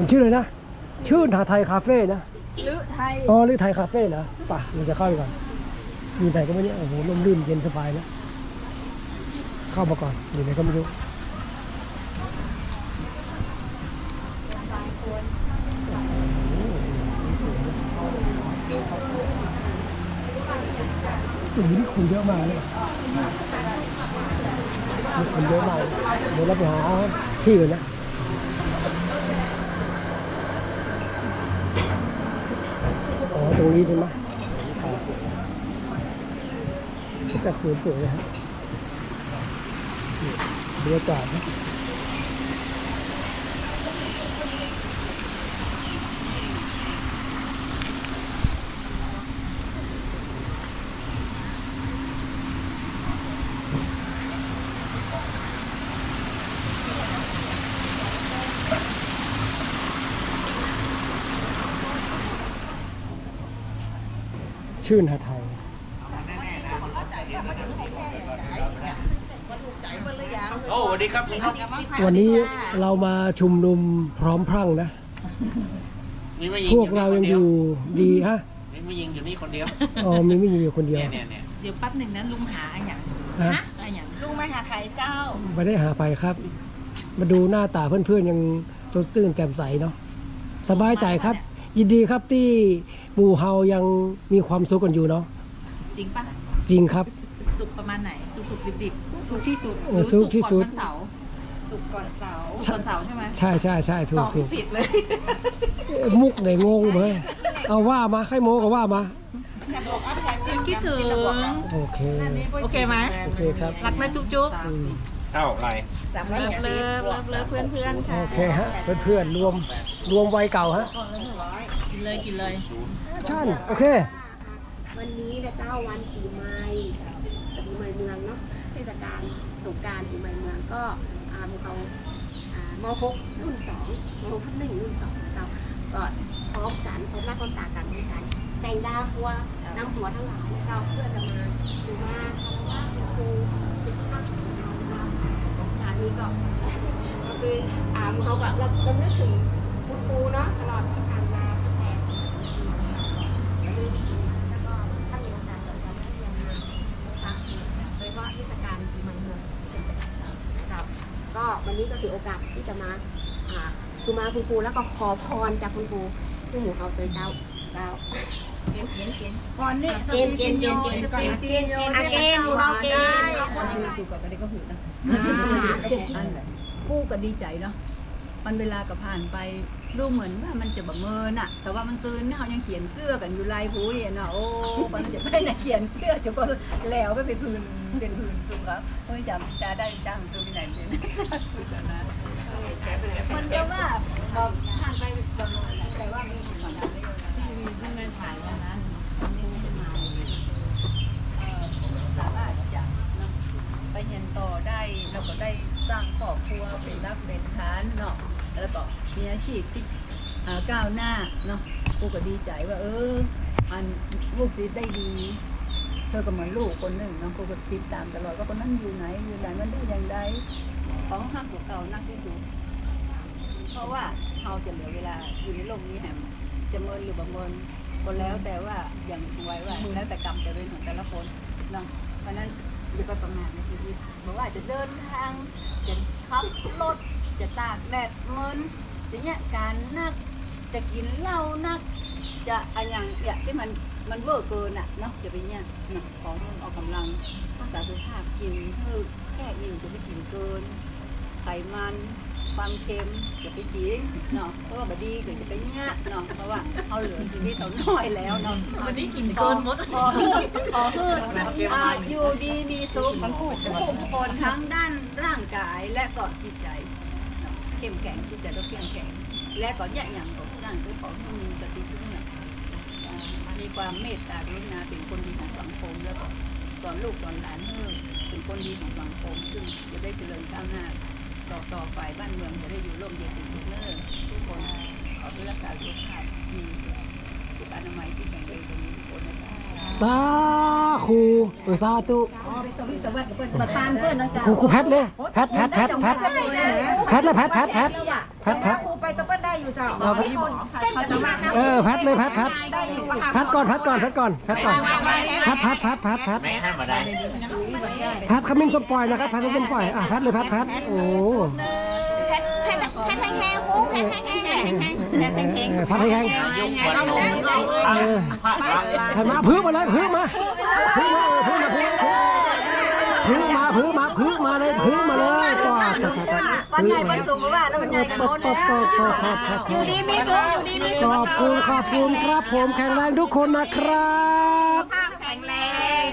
ผมชื่อเลยนะ ชื่อหาไทยคาเฟ่นะหรือไทยอ๋อหรือไทยคาเฟ่นะป่ะเราจะเข้าไปก่อนอยู่ไหนก็ไม่รู้โอ้โหลมลื่นเย็นสบายนะเข้ามาก่อนอยู่ไหนก็ไม่รู้สีนี่คนเยอะมากเลยมีคนเยอะมากเดี๋ยวเราไปหาที่กันนะ อ๋อ ตรง นี้ใช่ไหมแต่สวยสวยๆนะฮะบรรยากาศนะ ชื่นหาไทยโอ้สวัสดีครับคุณครับ วันนี้เรามาชุมนุมพร้อมพรั่งนะ มีไม่ยิงพวกเรายังอยู่ดีฮะมีไม่ยิงอยู่นี่คนเดียวอ๋อมีไม่ยิงอยู่คนเดียวเนี่ยเนี่ยเนี่ยเดี๋ยวแป๊บหนึ่งนะลุงหาอะไรอย่างฮะอะไรอย่างลุงมาหาใครเจ้าไม่ได้หาไปครับ มาดูหน้าตาเพื่อนๆยังสดชื่นแจ่มใสเนาะสบายใจครับ ยินดีครับที่หมู่เฮายังมีความสุขกันอยู่เนาะจริงปะจริงครับ สุกประมาณไหน สุกสุกดิบดิบๆสุกที่สุดเออสุกที่สุดหรือก่อนวันเสาร์สุกก่อนเสาร์สุกวันเสาร์ใช่ไหมใช่ใช่ใช่ถูตกอบถูไม่กผิดเลยเอ้ยมุกไหนงงเลยเอาว่ามาใครโมก็ว่ามาอยากบอกว่าอยากจิ้มคิดถึงจิ้มระบอกนะโอเค โอเคไหมโอเคครับ รักนะจุ๊บจุ๊บ อืม เอ้าอะไรสามร้อยเลิฟหกเลิสิฟเลิฟเลิฟเพื่อนเพื่อนๆค่ะโอเคฮะเพื่อนๆรวมรวมวัยเก่าฮะกินเลยกินเลย ชั่นโอเค วันนี้นะเจ้าวันปีใหม่ปีใหม่เมืองเนาะเทศกาลสงกรารปีใหม่เมืองก็อ่าพวกเราอ่ามหกรุ่นสองมหกทับหนึ่งรุ่นสองนะเจ้าก็พร้อมกันพบหน้าคนตากันด้วยกันแต่งดาวคัวน้ำหัวทั้งหลายนะเจ้าเพื่อจะมาดูมาทำว่าคุณครู นี้ก็ก็คืออ่าเขาก็เราเรานึกถึงคุณครูเนาะตลอดที่ผ่านมาตั้งแต่แล้วก็ถ้ามีโอกาสเราจะได้เรียนมานะคะโดยเฉพาะเทศกาลปีใหม่เมืองครับ ก็วันนี้ก็ถือโอกาสที่จะมาอ่าคือมาคุณครูแล้วก็ขอพรจากคุณครูที่หมูเขาเตยเจ้าเจ้า ก่อนนี่เกณฑ์เกณฑ์เกณฑ์เกณฑ์เกณฑ์เกณฑ์เกณฑ์อะเกณฑ์หมู่เขาเกณฑ์สุกกับกันก็หูนะอ่ากู้ก็ดีใจเนาะมันเวลาก็ผ่านไปดูเหมือนว่ามันจะแบบเมินอะแต่ว่ามันซื้อเนี่ยเขายังเขียนเสื้อกันอยู่ลายผู้เห็นอะโอ้มันจะไปไหนเขียนเสื้อจะก็แล้วไปเป็นพื้นเป็นพื้นสูงครับเฮ้ยจำชาได้จ้างตัวที่ไหนเป็นมันก็ว่าบอกผ่านไปประมาณแต่ว่ามีผลงานได้เลยนะทีวีเพิ่งไปถ่ายวันนั้นเอ่อสามารถจะนำไป เรียนต่อได้เราก็ได้สร้างครอบครัวเป็นรักเป็นฐานเนาะแล้วก็มีอาชีพที่ก้าวหน้าเนาะกูก็ดีใจว่า เอออันลูกศิษย์ได้ดีเธอก็เหมือนลูกคนหนึ่งเนาะกูก็ติดตามตลอดว่าคนนั้นอยู่ไหนอยู่ไหนมันได้อย่างไรของห้ามของเก่านักที่สุดเพราะว่าเราจะเหลือเวลาอยู่ในโลกนี้แหม จะเมินหรือบ่เมินก็แล้วแต่ว่าอย่างไว้ว่าแล้วแต่กรรมจะเป็นของแต่ละคนเนาะเพราะฉะนั้นอย่าไปประมาทในชีวิตบอกว่าจะเดินทางจะขับรถจะตากแดดเมินจะเนี่ยการนักจะกินเหล้านัก จะอะไรอย่างอย่างที่มันมันเวอร์เกินอะเนาะจะไปเนี่ยเนาะของมันออกกำลังรักษาสุขภาพกินคือแค่อิ่มจะไม่กินเกินไขมัน ความเค็มจะไปกินเนาะเพราะว่าบดีเก็จะไปเนี่ยเนาะเพราะว่าเอาเหลือชีวิตเราน้อยแล้วเนาะวันนี้กินเกินหมดขอขอให้อ่าอยู่ดีมีสุขทั้งผู้ทุกคนทั้งด้านร่างกายและก็จิตใจเข้มแข็งจิตใจก็เข้มแข็งและก็แยกอย่างของร่างคือของที่มีสติทุกเนี่ยอ่ามีความเมตตากรุณาเป็นคนดีของสังคมแล้วก็สอนลูกสอนหลานให้เป็นคนดีของสังคมซึ่งจะได้เจริญก้าวหน้า ต่อต่อไปบ้านเมืองจะได้อยู่ร่มเย็นเป็นสุขเนอทุกคนขอให้รักษาสุขภาพมีสุขอนามัยที่แข็งแรงตรงนี้ทุกคนนะคะสาคูเออสาตุประธานเพื่อนนะจ๊ะครูครูแพทเลยแพทแพทแพทแพทแพทเลยแพทแพทแพทแพทแพท แพทครูไปตะเปิ้ลได้อยู่เอาไปเออพัดเลยพัดพัดพัดก่อนพัดก่อนพัดก่อนพัดก่อนพัดพัดพัดพัดพัดแม่ให้มาได้พัดขมิ้นส้มปล่อยนะครับพัดขมิ้นส้มปล่อยอะพัดเลยพัดพัดโอ้แพทแพทแพทแห้งๆหูแพทแห้งๆแพทแห้งเออพัดให้แห้งยุ่งวันลงเออให้มาพื้นมาเลยพื้นมาพื้นมาเออพื้นมาพื้นมาพื้นมาพื้นมาเลยพื้นมาเลยก็สักๆ วันไหนวันสูงว่าแล้วมันใหญ่กันโน้นแล้วอยู่ดีมีสูงอยู่ดีมีสูงขอบคุณขอบคุณครับผมแข็งแรงทุกคนนะครับๆแข็งแรง